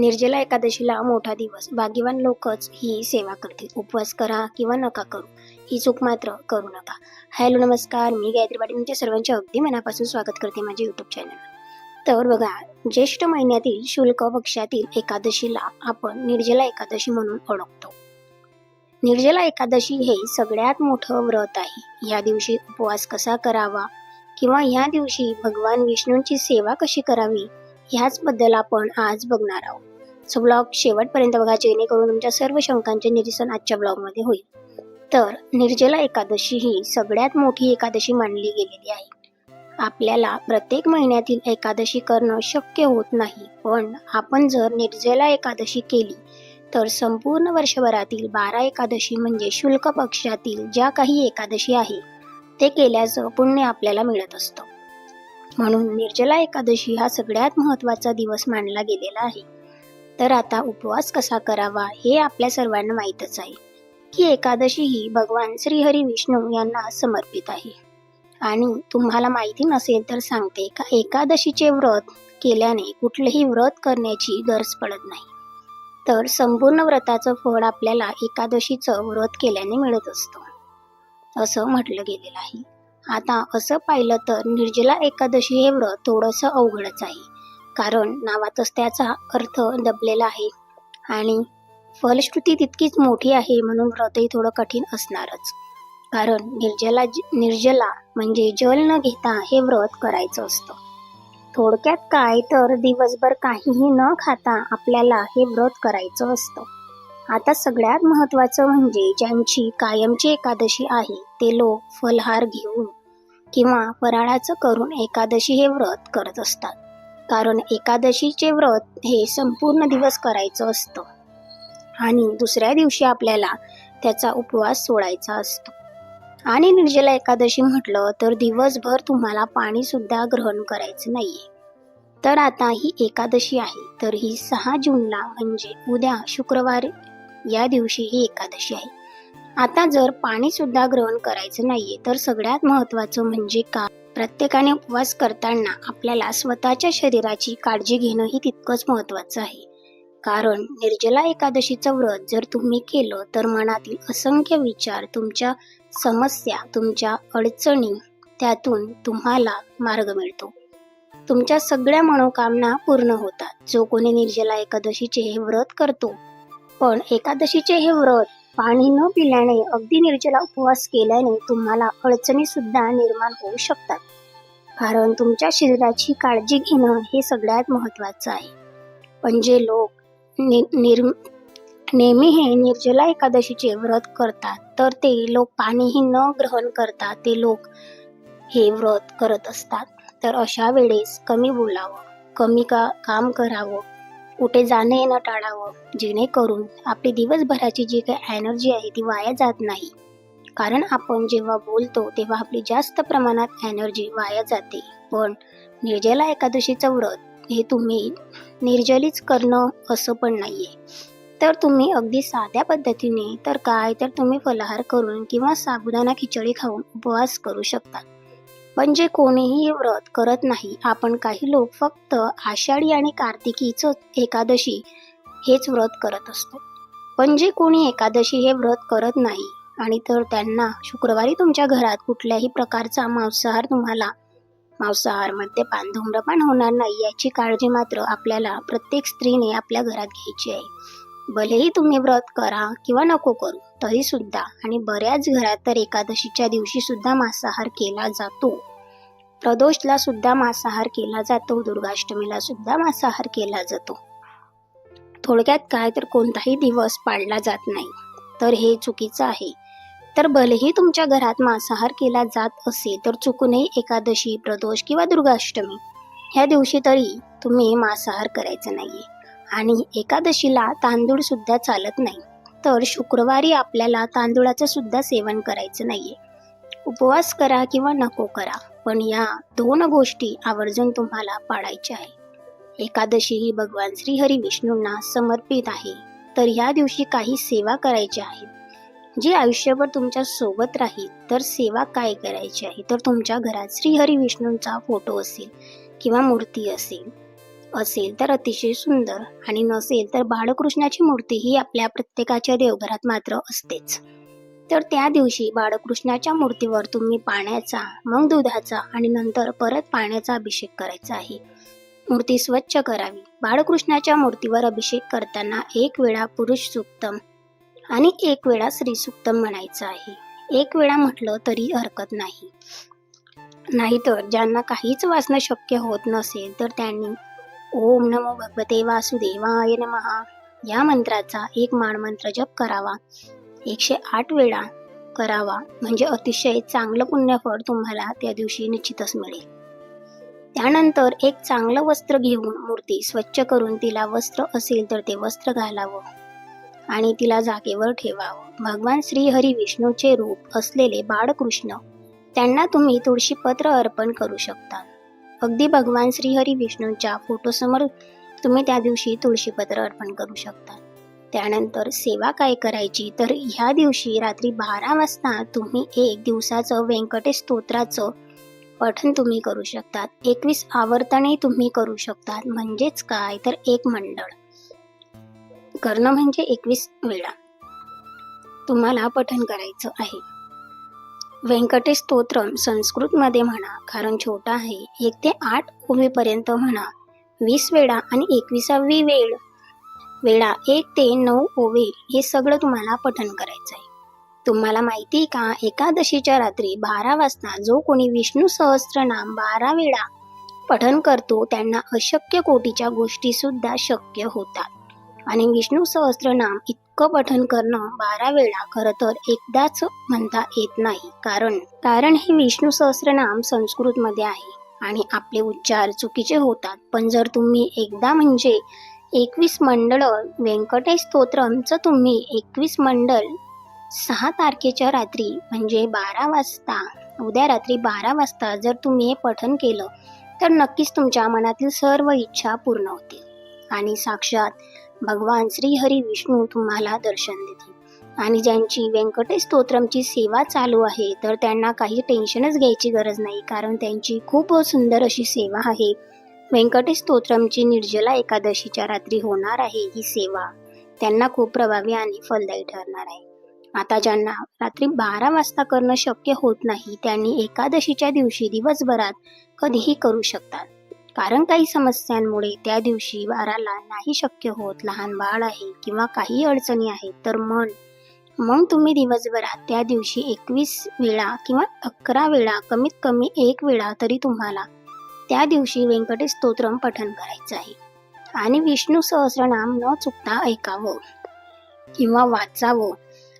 निर्जला एकादशीला मोठा दिवस. भाग्यवान लोकच ही सेवा करतील. उपवास करा किंवा नका करू. ही चूक मात्र करू नका. हॅलो नमस्कार. मी गायत्री पाटील. तुमच्या सर्वांचे अगदी मनापासून स्वागत करते माझ्या यूट्यूब चॅनलवर तर बघा ज्येष्ठ महिन्यातील शुल्क पक्षातील एकादशीला आपण निर्जला एकादशी म्हणून ओळखतो. निर्जला एकादशी हे सगळ्यात मोठं व्रत आहे. या दिवशी उपवास कसा करावा किंवा या दिवशी भगवान विष्णूंची सेवा कशी करावी ह्याचबद्दल आपण आज बघणार आहोत. सो ब्लॉग शेवटपर्यंत बघा जेणेकरून तुमच्या सर्व शंकांचे निरसन आजच्या ब्लॉगमध्ये होईल. तर निर्जला एकादशी ही सगळ्यात मोठी एकादशी मानली गेलेली आहे. आपल्याला प्रत्येक महिन्यातील एकादशी करणं शक्य होत नाही. पण आपण जर निर्जला एकादशी केली तर संपूर्ण वर्षभरातील बारा एकादशी म्हणजे शुल्क पक्षातील ज्या काही एकादशी आहे ते केल्याचं पुण्य आपल्याला मिळत असतं. म्हणून निर्जला एकादशी हा सगळ्यात महत्त्वाचा दिवस मानला गेलेला आहे. तर आता उपवास कसा करावा हे आपल्या सर्वांना माहीतच आहे की एकादशी ही भगवान श्रीहरी विष्णू यांना समर्पित आहे. आणि तुम्हाला माहिती नसेल तर सांगते का एकादशीचे व्रत केल्याने कुठलेही व्रत करण्याची गरज पडत नाही. तर संपूर्ण व्रताचं फळ आपल्याला एकादशीचं व्रत केल्याने मिळत असतं. असं म्हटलं गेलेलं आहे. आता असं पाहिलं तर निर्जला एकादशी हे व्रत थोडंसं अवघडच आहे. कारण नावातच त्याचा अर्थ दबलेला आहे. आणि फलश्रुती तितकीच मोठी आहे म्हणून व्रतही थोडं कठीण असणारच. कारण निर्जला निर्जला म्हणजे जल न घेता हे व्रत करायचं असतं. थोडक्यात काय तर दिवसभर काहीही न खाता आपल्याला हे व्रत करायचं असतं. आता सगळ्यात महत्त्वाचं म्हणजे ज्यांची कायमची एकादशी आहे ते लोक फलहार घेऊन किंवा फराळाचं करून एकादशी हे व्रत करत असतात. कारण एकादशीचे व्रत हे संपूर्ण दिवस करायचं असतं. आणि दुसऱ्या दिवशी आपल्याला त्याचा उपवास सोडायचा असतो. आणि निर्जला एकादशी म्हटलं तर दिवसभर तुम्हाला पाणीसुद्धा ग्रहण करायचं नाहीये. तर आता ही एकादशी आहे. तर ही सहा जूनला म्हणजे उद्या शुक्रवार या दिवशी ही एकादशी आहे. आता जर पाणीसुद्धा ग्रहण करायचं नाहीये तर सगळ्यात महत्वाचं म्हणजे का प्रत्येकाने उपवास करताना आपल्याला स्वतःच्या शरीराची काळजी घेणं ही तितकंच महत्वाचं आहे. कारण निर्जला एकादशीचं व्रत जर तुम्ही केलं तर मनातील असंख्य विचार तुमच्या समस्या तुमच्या अडचणी त्यातून तुम्हाला मार्ग मिळतो. तुमच्या सगळ्या मनोकामना पूर्ण होतात. जो कोणी निर्जला एकादशीचे हे व्रत करतो पण एकादशीचे हे व्रत पाणी न पिल्याने अगदी निर्जला उपवास केल्याने तुम्हाला अडचणी सुद्धा निर्माण होऊ शकतात. कारण तुमच्या शरीराची काळजी घेणं हे सगळ्यात महत्वाचं आहे. पण जे लोक नि निर नेहमी हे निर्जला एकादशीचे व्रत करतात तर ते लोक पाणीही न ग्रहण करता ते लोक हे व्रत करत असतात. तर अशा वेळेस कमी बोलावं कमी का काम करावं कुठे जाणं येणं टाळावं. जेणेकरून आपली दिवसभराची जी काही एनर्जी आहे ती वाया जात नाही. कारण आपण जेव्हा बोलतो तेव्हा आपली जास्त प्रमाणात एनर्जी वाया जाते. पण निर्जला एकादशीचं व्रत हे तुम्ही निर्जलीच करणं असं पण नाही आहे तर तुम्ही अगदी साध्या पद्धतीने तर काय तर तुम्ही फलाहार करून किंवा साबुदाणा खिचडी खाऊन उपवास करू शकता. पण जे कोणीही व्रत करत नाही. आपण काही लोक फक्त आषाढी आणि कार्तिकीच एकादशी हेच व्रत करत असतो. पण जे कोणी एकादशी हे व्रत करत नाही आणि तर त्यांना शुक्रवारी तुमच्या घरात कुठल्याही प्रकारचा मांसाहार तुम्हाला मांसाहार मद्यपान धूम्रपान होणार नाही याची काळजी मात्र आपल्याला प्रत्येक स्त्रीने आपल्या घरात घ्यायची आहे. भलेही तुम्ही व्रत करा किंवा नको करू तरी सुद्धा आणि बऱ्याच घरात तर एकादशीच्या दिवशी सुद्धा मांसाहार केला जातो. प्रदोषला सुद्धा मांसाहार केला जातो दुर्गाष्टमीला सुद्धा मांसाहार केला जातो. थोडक्यात काय तर कोणताही दिवस पाळला जात नाही. तर हे चुकीचं आहे. तर भलेही तुमच्या घरात मांसाहार केला जात असेल तर चुकूनही एकादशी प्रदोष किंवा दुर्गाष्टमी ह्या दिवशी तरी तुम्ही मांसाहार करायचं नाहीये. आणि एकादशीला तांदूळ सुद्धा चालत नाही. तर शुक्रवारी आपल्याला तांदूळाचं सुद्धा सेवन करायचं नाहीये. उपवास करा किंवा नको करा पण या दोन गोष्टी आवर्जून तुम्हाला पाळायच्या आहे. एकादशी ही भगवान श्रीहरी विष्णूंना समर्पित आहे. तर ह्या दिवशी काही सेवा करायच्या आहेत. जी आयुष्यभर तुमच्यासोबत राहील तर सेवा काय करायची आहे? तर तुमच्या घरात श्रीहरी विष्णूंचा फोटो असेल किंवा मूर्ती असेल. असेल तर अतिशय सुंदर आणि नसेल तर बाळकृष्णाची मूर्ती ही आपल्या प्रत्येकाच्या देवघरात मात्र असतेच. तर त्या दिवशी बाळकृष्णाच्या मूर्तीवर तुम्ही पाण्याचा मग दुधाचा आणि नंतर परत पाण्याचा अभिषेक करायचा आहे. मूर्ती स्वच्छ करावी. बाळकृष्णाच्या मूर्तीवर अभिषेक करताना एक वेळा पुरुष सुक्तम आणि एक वेळा स्त्री सुक्तम म्हणायचं आहे. एक वेळा म्हटलं तरी हरकत नाही. नाहीतर ज्यांना काहीच वाचणं शक्य होत नसेल तर त्यांनी ओम नमो भगवते वासुदेवाय नमहा या मंत्राचा एक माणमंत्र जप करावा. एकशे आठ वेळा करावा. म्हणजे अतिशय चांगलं पुण्यफळ तुम्हाला त्या दिवशी निश्चितच मिळेल. त्यानंतर एक चांगलं वस्त्र घेऊन मूर्ती स्वच्छ करून तिला वस्त्र असेल तर ते वस्त्र घालावं आणि तिला जागेवर ठेवावं. भगवान श्री हरी विष्णूचे रूप असलेले बाळकृष्ण त्यांना तुम्ही तुळशीपत्र अर्पण करू शकता. अगदी भगवान श्रीहरी विष्णूंच्या फोटोसमोर तुम्ही त्या दिवशी तुळशीपत्र अर्पण करू शकता. त्यानंतर सेवा काय करायची? तर ह्या दिवशी रात्री बारा वाजता तुम्ही एक दिवसाचं व्यंकटेश स्तोत्राचं पठन तुम्ही करू शकतात. एकवीस आवर्तने तुम्ही करू शकतात. म्हणजेच काय? तर एक मंडळ. करणं म्हणजे एकवीस वेळा तुम्हाला पठन करायचं आहे. व्यंकटेश स्तोत्रम संस्कृतमध्ये म्हणा कारण छोटा आहे. एक ते आठ ओवीपर्यंत म्हणा. वीस वेळा आणि एकविसावी वेळ. वेळा एक ते नऊ ओवे हे सगळं तुम्हाला पठन करायचं आहे तुम्हाला माहिती आहे का एकादशीच्या रात्री बारा वाजता जो कोणी विष्णू सहस्त्रनाम बारा वेळा पठन करतो त्यांना अशक्य कोटीच्या गोष्टी सुद्धा शक्य होतात. आणि विष्णू सहस्त्रनाम हक्क पठन करणं बारा वेळा खरं तर एकदाच म्हणता येत नाही. कारण कारण हे विष्णू सहस्त्रनाम संस्कृतमध्ये आहे आणि आपले उच्चार चुकीचे होतात. पण जर तुम्ही एकदा म्हणजे एकवीस मंडळ व्यंकटेश स्तोत्रमचं तुम्ही एकवीस मंडळ सहा तारखेच्या रात्री म्हणजे बारा वाजता उद्या रात्री बारा वाजता जर तुम्ही हे पठन केलं तर नक्कीच तुमच्या मनातील सर्व इच्छा पूर्ण होतील. आणि साक्षात भगवान श्री हरी विष्णू तुम्हाला दर्शन देतील. आणि ज्यांची व्यंकटेश स्तोत्रमची सेवा चालू आहे तर त्यांना काही टेन्शनच घ्यायची गरज नाही कारण त्यांची खूप सुंदर अशी सेवा आहे. व्यंकटेश स्तोत्रमची निर्जला एकादशीच्या रात्री होणार आहे ही सेवा. त्यांना खूप प्रभावी आणि फलदायी ठरणार आहे. आता ज्यांना रात्री बारा वाजता करणं शक्य होत नाही त्यांनी एकादशीच्या दिवशी दिवसभरात कधीही करू शकतात. कारण काही समस्यांमुळे त्या दिवशी बाराला नाही शक्य होत लहान बाळ आहे किंवा काही अडचणी आहेत तर मन मग तुम्ही दिवसभरात त्या दिवशी एकवीस वेळा किंवा अकरा वेळा कमीत कमी एक वेळा तरी तुम्हाला त्या दिवशी व्यंकटेश स्तोत्रम पठन करायचं आहे. आणि विष्णू सहस्रनाम न चुकता ऐकावं किंवा वाचावं.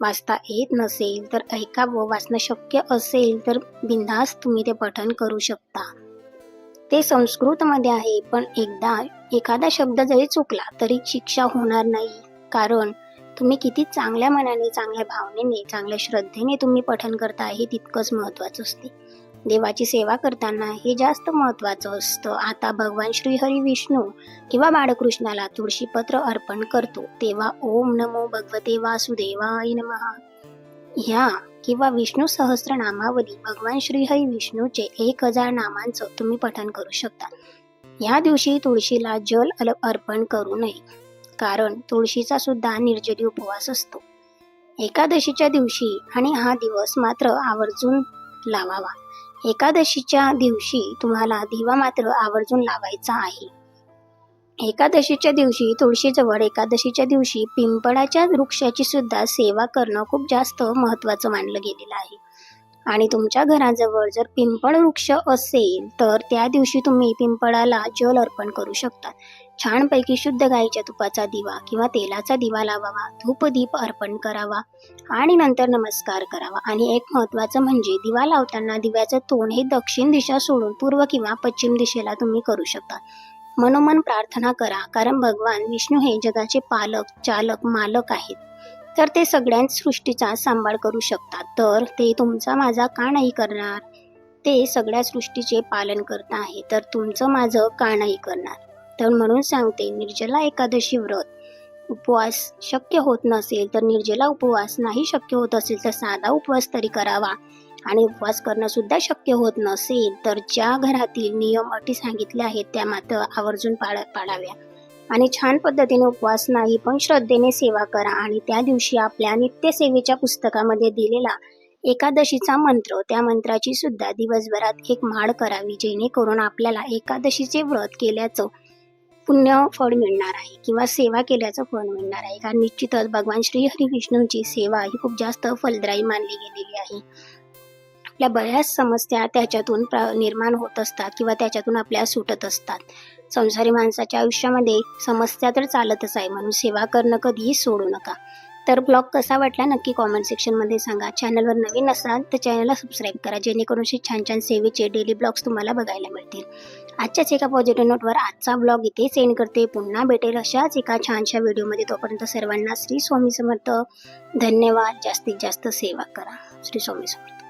वाचता येत नसेल तर ऐकावं. वाचणं शक्य असेल तर बिंदास तुम्ही ते पठन करू शकता. ते संस्कृतमध्ये आहे पण एकदा एखादा शब्द जरी चुकला तरी शिक्षा होणार नाही. कारण तुम्ही किती चांगल्या मनाने चांगल्या भावनेने चांगल्या श्रद्धेने तुम्ही पठन करता हे तितकंच महत्त्वाचं असते. देवाची सेवा करताना हे जास्त महत्त्वाचं असतं. आता भगवान श्रीहरी विष्णू किंवा बाळकृष्णाला तुळशीपत्र अर्पण करतो. तेव्हा ओम नमो भगवते वासुदेवाय नमः. ह्या किंवा विष्णू सहस्त्रनामावली भगवान श्रीहरी विष्णूचे एक हजार नामांचं तुम्ही पठन करू शकता. या दिवशी तुळशीला जल अल अर्पण करू नये कारण तुळशीचा सुद्धा निर्जली उपवास असतो. एकादशीच्या दिवशी आणि हा दिवस मात्र आवर्जून लावावा. एकादशीच्या दिवशी तुम्हाला दिवा मात्र आवर्जून लावायचा आहे. एकादशीच्या दिवशी तुळशीजवळ एकादशीच्या दिवशी पिंपळाच्या वृक्षाची सुद्धा सेवा करणं खूप जास्त महत्वाचं मानलं गेलेलं आहे. आणि तुमच्या घराजवळ जर पिंपळ वृक्ष असेल तर त्या दिवशी तुम्ही पिंपळाला जल अर्पण करू शकता. छानपैकी शुद्ध गाईच्या तुपाचा दिवा किंवा तेलाचा दिवा लावावा धूपदीप अर्पण करावा आणि नंतर नमस्कार करावा. आणि एक महत्त्वाचं म्हणजे दिवा लावताना दिव्याचं तोंड हे दक्षिण दिशा सोडून पूर्व किंवा पश्चिम दिशेला तुम्ही करू शकता. मनोमन प्रार्थना करा कारण भगवान विष्णू हे जगाचे पालक चालक मालक आहेत. तर ते सगळ्यांच सृष्टीचा सांभाळ करू शकतात. तर ते तुमचा माझा का नाही करणार? ते सगळ्या सृष्टीचे पालन करत आहे. तर तुमचं माझं का नाही करणार? तर म्हणून सांगते निर्जला एकादशी व्रत. उपवास शक्य होत नसेल तर निर्जला उपवास नाही शक्य होत असेल तर साधा उपवास तरी करावा. आणि उपवास करणं सुद्धा शक्य होत नसेल तर ज्या घरातील नियम अटी सांगितल्या आहेत त्या मात्र आवर्जून पाळ पाळाव्या. आणि छान पद्धतीने उपवास नाही पण श्रद्धेने सेवा करा आणि त्या दिवशी आपल्या नित्यसेवेच्या पुस्तकामध्ये दिलेला एकादशीचा मंत्र त्या मंत्राची सुद्धा दिवसभरात एक माळ करावी जेणेकरून आपल्याला एकादशीचे व्रत केल्याचं पुण्य फळ मिळणार आहे किंवा सेवा केल्याचं फळ मिळणार आहे. कारण निश्चितच भगवान श्री हरी विष्णूंची सेवा ही खूप जास्त फलदायी मानली गेलेली आहे. आपल्या बऱ्याच समस्या त्याच्यातून प्र- निर्माण होत असतात किंवा त्याच्यातून आपल्या सुटत असतात. संसारी माणसाच्या आयुष्यामध्ये समस्या तर चालतच आहे म्हणून सेवा करणं कधीही सोडू नका. तर ब्लॉग कसा वाटला नक्की कॉमेंट सेक्शनमध्ये सांगा. चॅनलवर नवीन असाल तर चॅनलला सबस्क्राईब करा जेणेकरून असे छान छान सेवेचे डेली ब्लॉग्स तुम्हाला बघायला मिळतील. आजच्याच एका पॉझिटिव्ह नोटवर आजचा ब्लॉग इथे सेंड करते. पुन्हा भेटेल अशाच एका छानशा व्हिडिओमध्ये तोपर्यंत सर्वांना श्री स्वामी समर्थ. धन्यवाद. जास्तीत जास्त सेवा करा. श्री स्वामी समर्थ.